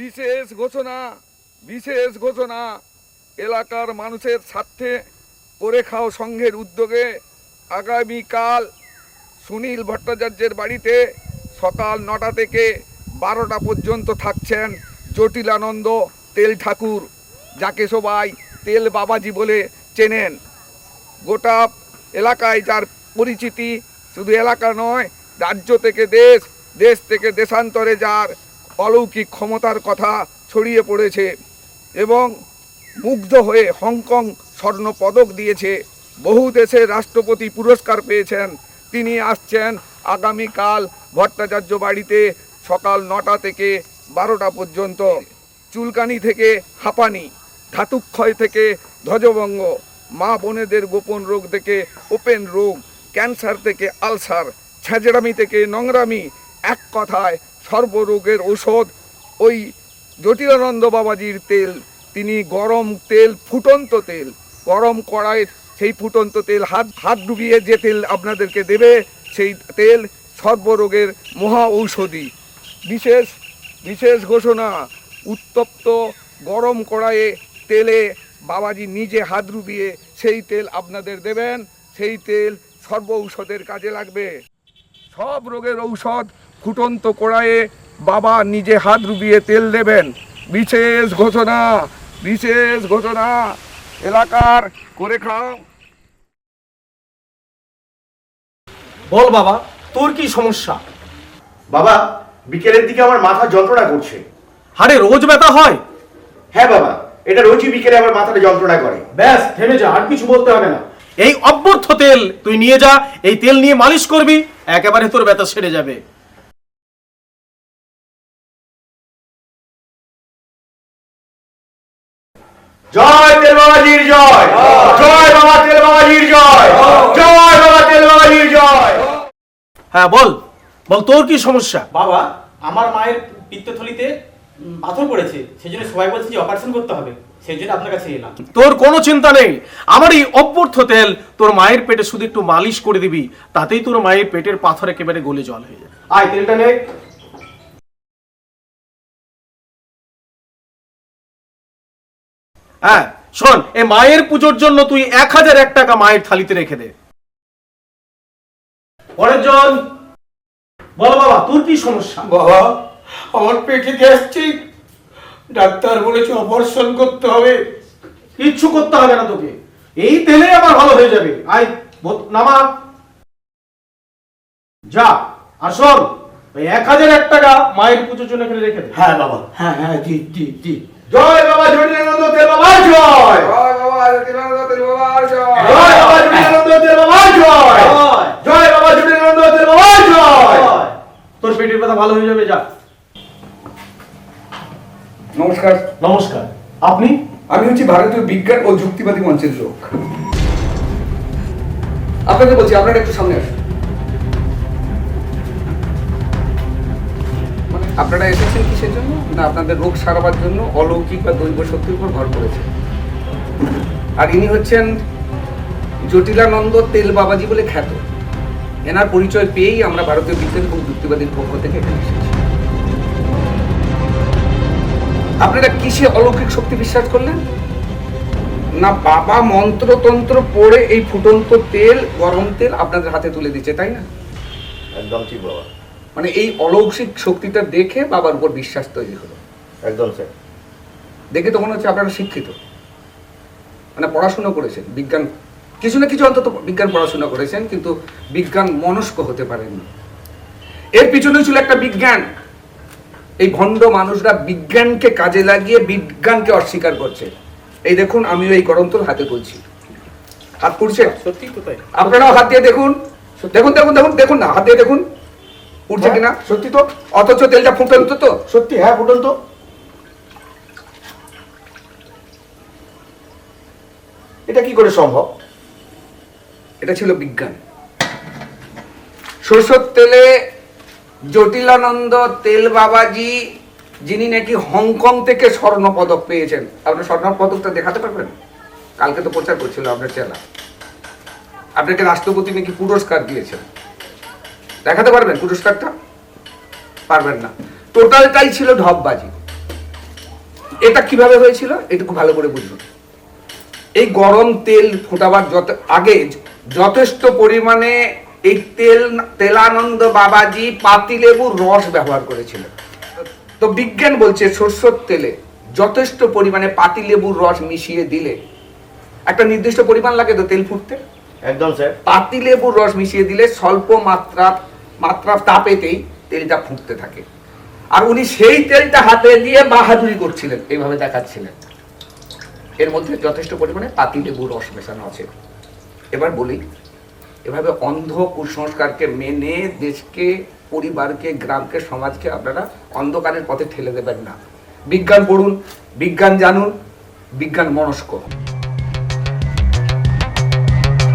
বিশেষ ঘোষণা বিশেষ ঘোষণা, এলাকার মানুষের স্বার্থে করে খাও সংঘের উদ্যোগে আগামীকাল সুনীল ভট্টাচার্যের বাড়িতে সকাল নটা থেকে বারোটা পর্যন্ত থাকছেন জটিলানন্দ তেল ঠাকুর যাকে সবাই তেল বাবাজি বলে চেনেন। গোটা এলাকায় যার পরিচিতি শুধু এলাকা নয়, রাজ্য থেকে দেশ দেশ থেকে দেশান্তরে যার অলৌকিক ক্ষমতার কথা ছড়িয়ে পড়েছে এবং মুগ্ধ হয়ে হংকং স্বর্ণ পদক দিয়েছে। বহু দেশের রাষ্ট্রপতি পুরস্কার পেয়েছেন। তিনি আসছেন আগামীকাল ভট্টাচার্য বাড়িতে সকাল নটা থেকে বারোটা পর্যন্ত। চুলকানি থেকে হাঁপানি, ধাতুক্ষয় থেকে ধ্বজভঙ্গ, মা বোনেদের গোপন রোগ থেকে ওপেন রোগ, ক্যান্সার থেকে আলসার ছেঁচড়ামি থেকে নোংরামি, এক কথায় সর্বরোগের ঔষধ। ওই জটিলানন্দ বাবাজির তেল, তিনি গরম তেল, ফুটন্ত তেল। গরম কড়াইয়ের সেই ফুটন্ত তেল, হাত হাত ডুবিয়ে যে তেল আপনাদেরকে দেবে, সেই তেল সর্বরোগের মহা ঔষধি। বিশেষ বিশেষ ঘোষণা, উত্তপ্ত গরম কড়াইয়ে তেলে বাবাজি নিজে হাত ডুবিয়ে সেই তেল আপনাদের দেবেন। সেই তেল সর্ব ঔষধের কাজে লাগবে। সব রোগের ঔষধ ফুটন্ত কড়াইয়ে বাবা নিজে হাত ডুবিয়ে তেল দেবেন। বিশেষ ঘোষণা বিশেষ ঘোষণা। এলাকার করে খাও। বল বাবা তোর কি সমস্যা? বাবা বিকেলের দিকে আমার মাথা যন্ত্রণা করছে। আরে রোজ ব্যথা হয়? হ্যাঁ বাবা এটা রোজই বিকেলে আমার মাথাটা যন্ত্রণা করে। ব্যাস থেমে যা আর কিছু বলতে হবে না। এই অব্যর্থ তেল তুই নিয়ে যা এই তেল নিয়ে মালিশ করবি একেবারে তোর ব্যথা সেরে যাবে। বাবাজির জয় জয় বাবা তেল বাবাজির জয় জয় বাবা তেল বাবাজির জয় হ্যাঁ বল। বল তোর কি সমস্যা? বাবা আমার মায়ের পিত্তথলিতে পাথর পড়েছে। সেই জন্য সবাই বলছে যে অপারেশন করতে হবে। সেই জন্য আপনার কাছে এলাম। তোর কোনো চিন্তা নেই। আমার এই অব্যর্থ তেল তোর মায়ের পেটে শুধু একটু মালিশ করে দিবি তাতেই তোর মায়ের পেটের পাথর একেবারে গলে জল হয়ে যাবে। আয় তেলটা নে। হ্যাঁ শোন এ মায়ের পুজোর জন্য তুই এক হাজার এক টাকা মায়ের থালিতে রেখে দে। পরের জন বল বাবা তোর কি সমস্যা? বাবা আমার পেটে গ্যাস্ট্রিক ডাক্তার বলেছে অপারেশন করতে হবে। কিচ্ছু করতে হবে না তোকে। এই তেলে আবার ভালো হয়ে যাবে। আয় নামা। যা আর শোন ওই এক হাজার এক টাকা মায়ের পুজোর জন্য এখানে রেখে দে। হ্যাঁ বাবা। হ্যাঁ হ্যাঁ জি জি জি জয় বাবা জটিলানন্দ তেল বাবার জয় জয় বাবা জটিলানন্দ তেল বাবার জয় জয় বাবা জটিলানন্দ তেল বাবার জয় জয় বাবা জটিলানন্দ তেল বাবার জয় তোর ভালো হয়ে যাবে যা। নমস্কার। নমস্কার। আপনি? আমি হচ্ছি ভারতীয় বিজ্ঞান ও যুক্তিবাদী মঞ্চের লোক আপনাকে বলছি আপনারা একটু সামনে আসুন। মানে আপনারা এসেছেন কিসের জন্য? না আপনাদের রোগ সারাবার জন্য অলৌকিক বা দৈব শক্তির উপর ভর করেছে আর ইনি হচ্ছেন জটিলানন্দ তেল বাবাজি বলে খ্যাত। এনার পরিচয় পেয়েই আমরা ভারতীয় বিজ্ঞান এবং যুক্তিবাদীর পক্ষ থেকে এখানে এসেছি। আপনারা কিসে অলৌকিক শক্তি বিশ্বাস করলেন? না বাবা মন্ত্রতন্ত্র পড়ে এই ফুটন্ত তেল গরম তেল আপনাদের হাতে তুলে দিচ্ছে তাই না? একদম ঠিক বাবা। মানে এই অলৌকিক শক্তিটা দেখে বাবার উপর বিশ্বাস তৈরি হলো। একদম স্যার। দেখে তো মনে হচ্ছে আপনারা শিক্ষিত। মানে পড়াশোনা করেছেন বিজ্ঞান কিছু না কিছু অন্তত বিজ্ঞান পড়াশোনা করেছেন কিন্তু বিজ্ঞান মনস্ক হতে পারেননি এর পিছনে ছিল একটা বিজ্ঞান। এই ভণ্ড মানুষরা বিজ্ঞানকে কাজে লাগিয়ে বিজ্ঞানকে অস্বীকার করছে। এই দেখুন আমিও এই গরম হাতে তুলছি। হাত পুড়ছে? সত্যি আপনারাও হাত দিয়ে দেখুন। দেখুন দেখুন দেখুন দেখুন না হাত দিয়ে দেখুন। উঠছে হ্যাঁ, কিনা? সত্যি তো। অথচ তেলটা ফুটন্ত তো? সত্যি হ্যাঁ ফুটন্ত। এটা কি করে সম্ভব? এটা ছিল বিজ্ঞান। সরষের তেলে জটিলানন্দ তেল বাবাজি, যিনি নাকি হংকং থেকে স্বর্ণ পদক পেয়েছেন। আপনার স্বর্ণ পদকটা দেখাতে পারবেন? কালকে তো প্রচার করছিল আপনার চেলা। আপনাকে রাষ্ট্রপতি নাকি পুরস্কার দিয়েছেন। দেখাতে পারবেন পুরস্কারটা? পারবেন না। টোটালটাই ছিল ঢপবাজি। এটা কীভাবে হয়েছিল? এটুকু ভালো করে বুঝুন। এই গরম তেল ফোটাবার যত আগে যথেষ্ট পরিমাণে এই তেল তেলানন্দ বাবাজি পাতিলেবুর রস ব্যবহার করেছিলেন। তো বিজ্ঞান বলছে সরষের তেলে যথেষ্ট পরিমাণে পাতিলেবুর রস মিশিয়ে দিলে একটা নির্দিষ্ট পরিমাণ লাগে তো তেল ফুটতে? একদম স্যার। পাতিলেবুর রস মিশিয়ে দিলে স্বল্প মাত্রা মাত্রা তাপেতেই তেলটা ফুটতে থাকে। আর উনি সেই তেলটা হাতে দিয়ে বাহাদুরি করছিলেন এইভাবে দেখাচ্ছিলেন। এর মধ্যে যথেষ্ট পরিমাণে পাতিলেবুর রস মেশানো আছে। এবার বলি, এভাবে অন্ধ কুসংস্কারকে মেনে দেশকে, পরিবারকে, গ্রামকে, সমাজকে আপনারা অন্ধকারের পথে ঠেলে দেবেন না। বিজ্ঞান পড়ুন, বিজ্ঞান জানুন, বিজ্ঞান মনস্ক।